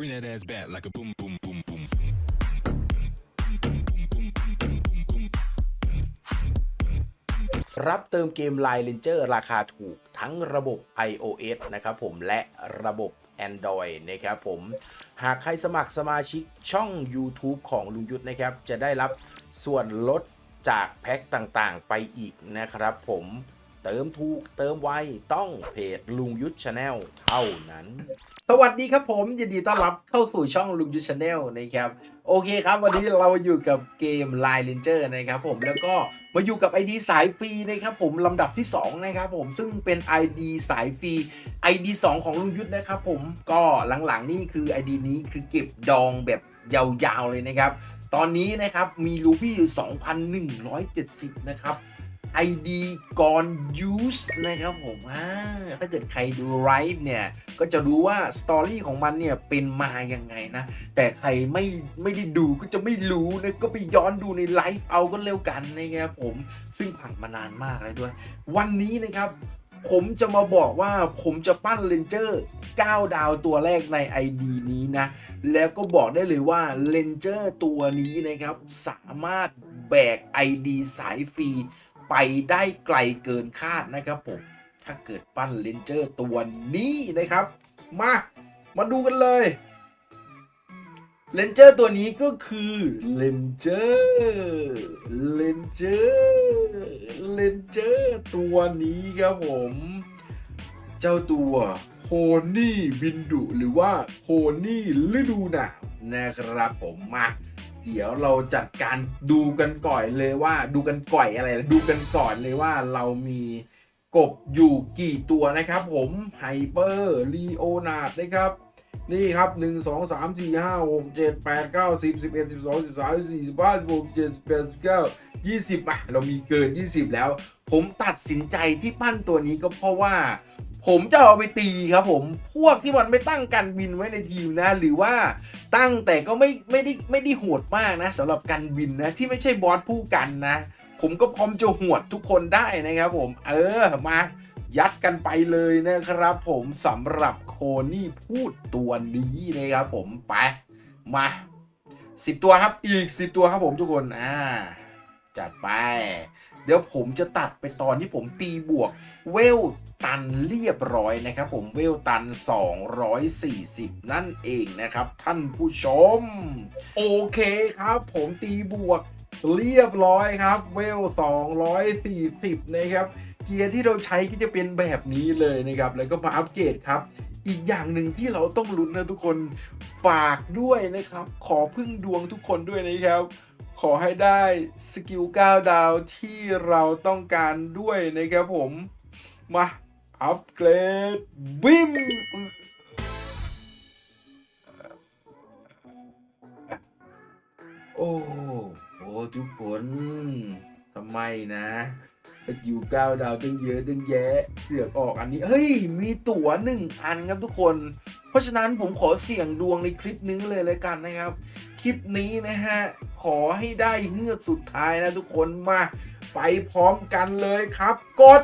Bring that ass back like a boom, boom, boom, boom. รับเติมเกม Line Ranger ราคาถูกทั้งระบบ iOS นะครับผมและระบบ Android นะครับผมหากใครสมัครสมาชิกช่อง YouTube ของลุงยุทธนะครับ จะได้รับส่วนลดจากแพ็คต่างๆ ไปอีกนะครับผม เติมถูกเติมไวต้องเพจลุงยุทธชาแนลเท่านั้น สวัสดีครับผมยินดีต้อนรับเข้าสู่ช่องลุงยุทธชาแนลนะครับ โอเคครับ วันนี้เราอยู่กับเกม Line Ranger นะครับผมแล้วก็มาอยู่กับ ID สายฟรีนะครับผมลำดับที่ 2 นะครับผมซึ่งเป็น ID สายฟรี ID 2 ของลุงยุทธนะครับผมก็หลังๆนี่คือ ID นี้คือเก็บดองแบบยาวๆเลยนะครับ ตอนนี้นะครับมีรูบี้อยู่ 2,170 นะครับ ID ก่อน use นะครับผมถ้าเกิดใครดูไลฟ์เนี่ย ก็จะรู้ว่าสตอรี่ของมันเนี่ย เป็นมายังไงนะ แต่ใครไม่ไม่ได้ดูก็จะไม่รู้นะ ก็ไปย้อนดูในไลฟ์เอาก็เร็วกันนะครับผม ซึ่งผ่านมานานมากแล้วด้วย วันนี้นะครับผมจะมาบอกว่าผมจะปั้นเลนเจอร์9ดาวตัวแรกใน ID นี้นะ แล้วก็บอกได้เลยว่าเลนเจอร์ตัวนี้นะครับ สามารถแบก ID สายฟรี ไปได้ไกลเกินคาดนะครับผมถ้าเกิดปั้นเลนเจอร์ตัวนี้นะครับ มา มาดูกันเลยเลนเจอร์ตัวนี้ก็คือเลนเจอร์เลนเจอร์เลนเจอร์ตัวนี้ครับผม เจ้าตัวโคนี่บินดุหรือว่าโคนี่ฤดูหนาวนะครับผมมา เดี๋ยวเราจัดการดูกันก่อนเลยว่า ดูกันก่อยอะไรดูกันก่อนเลยว่าเรามีกบอยู่กี่ตัวนะครับผมไฮเปอร์ลีโอนาดนะครับนี่ครับ 1 2 3 4 5 6 7 8 9 10 11 12 13 14 15 16 17 18 19 20อะเรามีเกิน 20 แล้ว ผมตัดสินใจที่ปั้นตัวนี้ก็เพราะว่า ผมจะเอาไปตีครับผมพวกที่มันไม่ตั้งการบินไว้ในทีมนะ หรือว่าตั้งแต่ก็ไม่ไม่ได้ไม่ได้โหดมากนะสำหรับการบินนะที่ไม่ใช่บอสผู้กันนะ ผมก็พร้อมจะหวดทุกคนได้นะครับผม เออมายัดกันไปเลยนะครับผมสำหรับโคนี่พูดตัวนี้นะครับผมไปมาสิบตัวครับอีกสิบตัวครับผมทุกคนอ่าจัดไป ดี๋ยวผมจะตัดไปตอนที่ผมตีบวกเวลตันเรียบร้อยนะครับ ผมเวลตัน 240 นั่นเองนะครับ ท่านผู้ชม โอเคครับ ผมตีบวกเรียบร้อยครับ เวล 240 นะครับ เกียร์ที่เราใช้ก็จะเป็นแบบนี้เลยนะครับ แล้วก็มาอัปเกรดครับอีกอย่างหนึ่งที่เราต้องลุ้นนะทุกคนฝากด้วยนะครับ ขอพึ่งดวงทุกคนด้วยนะครับ ขอให้ได้สกิล 9 ดาวที่เราต้องการด้วยนะครับผม มา อัปเกรดบิมโอ้โหทุกคนทำไมนะ สกิล9ดาวตั้งเยอะตั้งแยะเสือกออกอันนี้เฮ้ยมีตั๋วหนึ่งอันครับทุกคน เพราะฉะนั้นผมขอเสี่ยงดวงในคลิปนี้เลยเลยกันนะครับ คลิปนี้นะฮะขอให้ได้เงือกสุดท้ายนะทุกคนมาไปพร้อมกันเลยครับ กด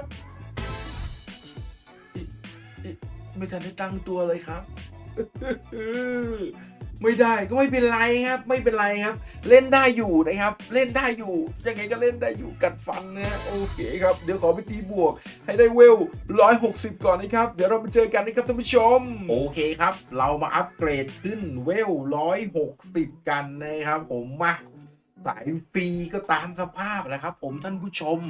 ไม่ทันได้ตั้งตัวเลยครับ ไม่ได้ก็ไม่เป็นไรครับ ไม่เป็นไรครับ เล่นได้อยู่นะครับ เล่นได้อยู่ ยังไงก็เล่นได้อยู่กัดฟันนะโอเคครับ เดี๋ยวขอไปตีบวก ให้ได้เวล160 ก่อนนะครับ เดี๋ยวเรามาเจอกันนะครับท่านผู้ชม โอเคครับ เรามาอัปเกรดขึ้นเวล160 กันนะครับ ผมมาสายฟรีก็ตามสภาพแหละครับ ผมท่านผู้ชม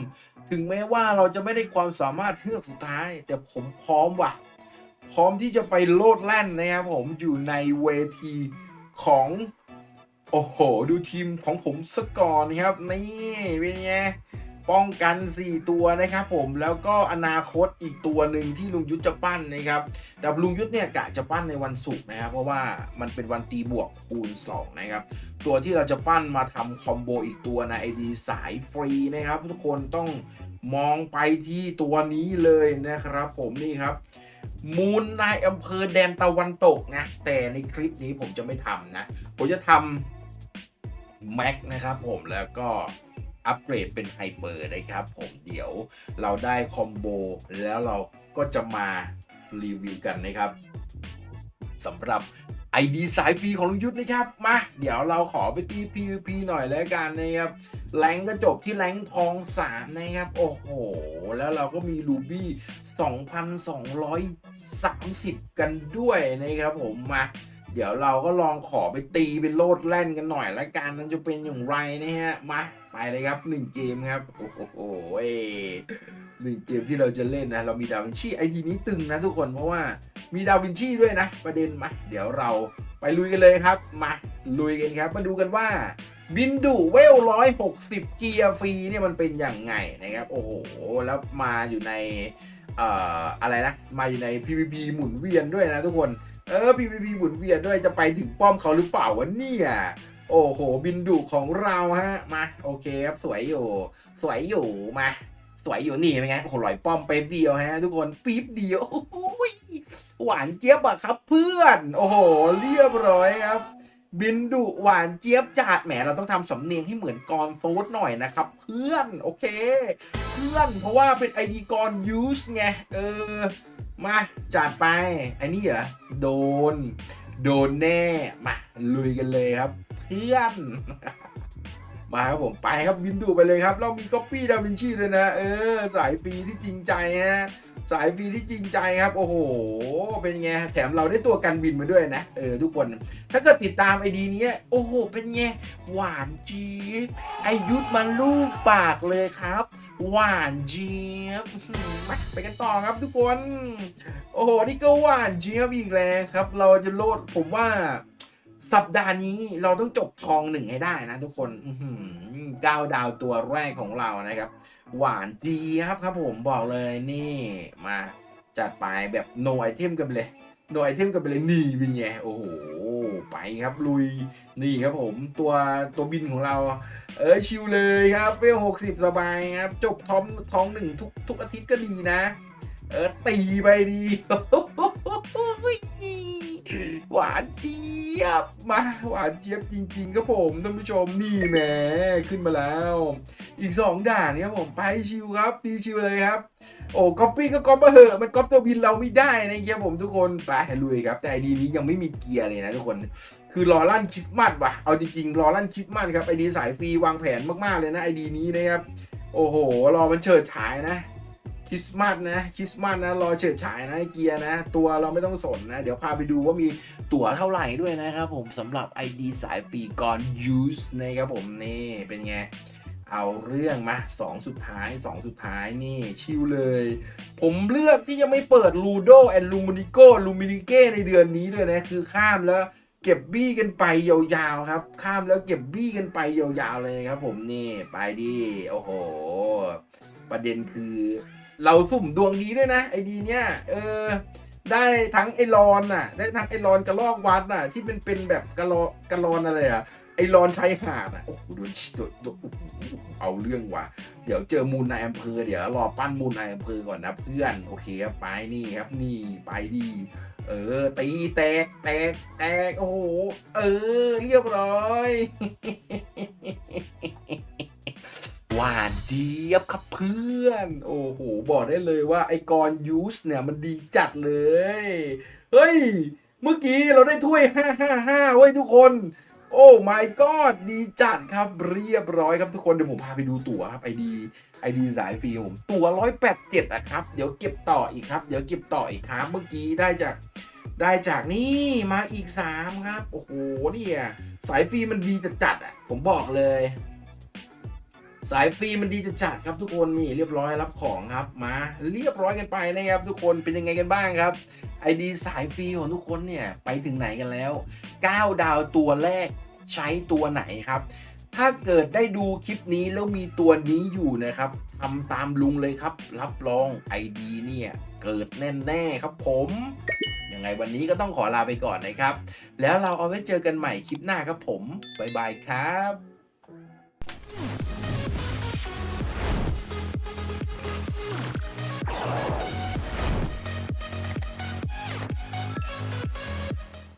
ถึงแม้ว่าเราจะไม่ได้ความสามารถเทือกสุดท้าย แต่ผมพร้อมว่ะ พร้อมที่จะไปโลดแล่นนะครับผมอยู่ในเวทีของโอ้โห ดูทีมของผมสกอร์นะครับ นี่เป็นไงป้องกัน 4 ตัวนะครับผมแล้วก็อนาคตอีกตัวหนึ่งที่ลุงยุทธจะปั้นนะครับ แต่ลุงยุทธเนี่ยกะจะปั้นในวันศุกร์นะครับ เพราะว่ามันเป็นวันตีบวกคูณ 2 นะครับ ตัวที่เราจะปั้นมาทำคอมโบอีกตัวในไอดีสายฟรีนะครับ ทุกคนต้องมองไปที่ตัวนี้เลยนะครับผมนี่ครับ มูลนายอำเภอแดนตะวันตกนะ แต่ในคลิปนี้ผมจะไม่ทำนะ ผมจะทำแม็กนะครับผมแล้วก็อัปเกรดเป็นไฮเปอร์นะครับผมเดี๋ยวเราได้คอมโบแล้วเราก็จะมารีวิวกันนะครับสำหรับ ID สายฟรีของลุงยุทธนะครับ มา เดี๋ยวเราขอไปตี PVP หน่อยแล้วกันนะครับ แรงก็จบที่แรงทอง 3 นะครับ โอ้โห แล้วเราก็มีรูบี้ 2,230 กันด้วยนะครับผมมาเดี๋ยวเราก็ลองขอไปตีเป็นโลดแล่นกันหน่อยละกันมันจะเป็นอย่างไรนะฮะมาไปเลยครับ 1 เกมครับ โอ้โหหนึ่งเกมที่เราจะเล่นนะ เรามีดาวินชีไอทีนี้ตึงนะทุกคนเพราะว่ามีดาวินชีด้วยนะ ประเด็นมาเดี๋ยวเราไปลุยกันเลยครับ มาลุยกันครับ มาดูกันว่า บินดูเวลร้อยหกสิบเกียร์ฟรีเนี่ยมันเป็นอย่างไงนะครับ โอ้โห แล้วมาอยู่ในเอ่ออะไรนะ มาอยู่ใน PVP หมุนเวียนด้วยนะทุกคน เออ PVP หมุนเวียนด้วยจะไปถึงป้อมเขาหรือเปล่าวะเนี่ยโอ้โห บินดุของเราฮะ มา โอเคครับสวยอยู่ สวยอยู่มา สวยอยู่นี่เป็นไงโอ้โหลอยป้อมไปเดียวฮะ ทุกคนปี๊บเดียวหหวานเจี๊ยบอะครับเพื่อน โอ้โห เรียบร้อยครับ บินดุหวานเจี๊ยบจัดแหมเราต้องทำสำเนียงให้เหมือนกรโฟสหน่อยนะครับ เพื่อนโอเค เพื่อนเพราะว่าเป็นไอดีกรยูสไงเออ มาจัดไปไอ้นี่เหรอโดน โดนแน่ มาลุยกันเลยครับ เพื่อน มาครับผมไปครับบินดูไปเลยครับ เรามีก๊อปปี้ดาวินชีเลยนะ เออ สายฟรีที่จริงใจฮะ สายฟรีที่จริงใจครับ โอ้โห เป็นไง แถมเราได้ตัวกันบินมาด้วยนะ เออ ทุกคน ถ้าเกิดติดตามไอดีนี้ โอ้โห เป็นไง หวานจี๊บไอยุทธมันลูกปากเลยครับ หวานจี๊บมาไปกันต่อครับทุกคน โอ้โห นี่ก็หวานจี๊บอีกแล้วครับ เราจะโลดผมว่าสัปดาห์นี้เราต้องจบทองหนึ่งให้ได้นะทุกคนก้าวดาวตัวแรกของเรานะครับ หวานเจี๊ยบครับผมบอกเลยนี่มาจัดไปแบบโนไอเทมกันไปเลยโนไอเทมกันไปเลยนี่เป็นไงโอ้โหไปครับลุยนี่ครับผมตัวตัวบินของเรา เออชิวเลยครับเวลหกสิบสบายครับ จบทอมท้องหนึ่งทุกทุกอาทิตย์ก็ดีนะ เออตีไปดีหวานเจี๊ยบมาหวานเจี๊ยบจริง ๆ ครับผมท่านผู้ชมนี่แหมขึ้นมาแล้ว อีกสองด่านครับผมไปชิวครับตีชิวเลยครับ โอ้ก๊อปปี้ก็ก๊อปมาเหอะมันก๊อปตัวบินเราไม่ได้นะครับผมทุกคนไปลุยครับ แต่ไอดีนี้ยังไม่มีเกียร์เลยนะทุกคนคือรอลั่นคริสต์มาสว่ะเอาจริงๆรอลั่นคริสต์มาสครับไอดีสายฟรีวางแผนมากๆเลยนะไอดีนี้นะครับโอ้โหรอมันเฉิดฉายนะ คริสต์มาสนะคริสต์มาสนะรอเฉิดฉายนะไอเกียร์นะ ตัวเราไม่ต้องสนนะ เดี๋ยวพาไปดูว่ามีตั๋วเท่าไหร่ด้วยนะครับผมสำหรับ ID สายปีก่อน use นะครับผมนี่เป็นไงเอาเรื่องมา2สุดท้าย2สุดท้ายนี่ชิวเลย ผมเลือกที่จะไม่เปิด Ludo and Luminico Luminique ในเดือนนี้ด้วยนะ คือข้ามแล้วเก็บบี้กันไปยาวๆครับ ข้ามแล้วเก็บบี้กันไปยาวๆเลยครับผมนี่ ไปดิ โอ้โห ประเด็นคือ เราสุ่มดวงดีด้วยนะไอดีเนี้ยเออ ได้ทั้งไอรอนน่ะ ได้ทั้งไอรอนกระลอกวัดน่ะ ที่เป็นเป็นแบบกระลอกระลอนอะไรอะไอรอนชายหาดอะโอ้โหโดนโดนโดเอาเรื่องว่ะ เดี๋ยวเจอมูลนายอำเภอเดี๋ยวรอปั้นมูลนายอำเภอก่อนนะเพื่อนโอเคครับไปนี่ครับนี่ไปดีเออตีแตกแตกแตกโอ้โหเออ เรียบร้อย หวานเจี๊ยบครับเพื่อน โอ้โห บอกได้เลยว่าไอกรยูสเนี่ยมันดีจัดเลย เฮ้ย เมื่อกี้เราได้ถ้วย 555เว้ยทุกคน โอ้ my god ดีจัดครับเรียบร้อยครับทุกคน เดี๋ยวผมพาไปดูตั๋วครับไอดีไอดีสายฟรีผมตั๋ว 187อะครับ เดี๋ยวเก็บต่ออีกครับ เดี๋ยวเก็บต่ออีกครับ เมื่อกี้ได้จากได้จากนี่มาอีก 3 ครับ โอ้โหเนี่ยสายฟรีมันดีจัดๆอะผมบอกเลย สายฟรีมันดีจะจัดครับทุกคนนี่เรียบร้อยรับของครับมาเรียบร้อยกันไปนะครับ ทุกคนเป็นยังไงกันบ้างครับไอดีสายฟรีของทุกคนเนี่ยไปถึงไหนกันแล้ว 9 ดาวตัวแรกใช้ตัวไหนครับ ถ้าเกิดได้ดูคลิปนี้แล้วมีตัวนี้อยู่นะครับทำตามลุงเลยครับ รับรอง ID เนี่ยเกิดแน่ๆครับผมยังไงวันนี้ก็ต้องขอลาไปก่อนนะครับ แล้วเราเอาไว้เจอกันใหม่คลิปหน้าครับผมบ๊ายบายครับ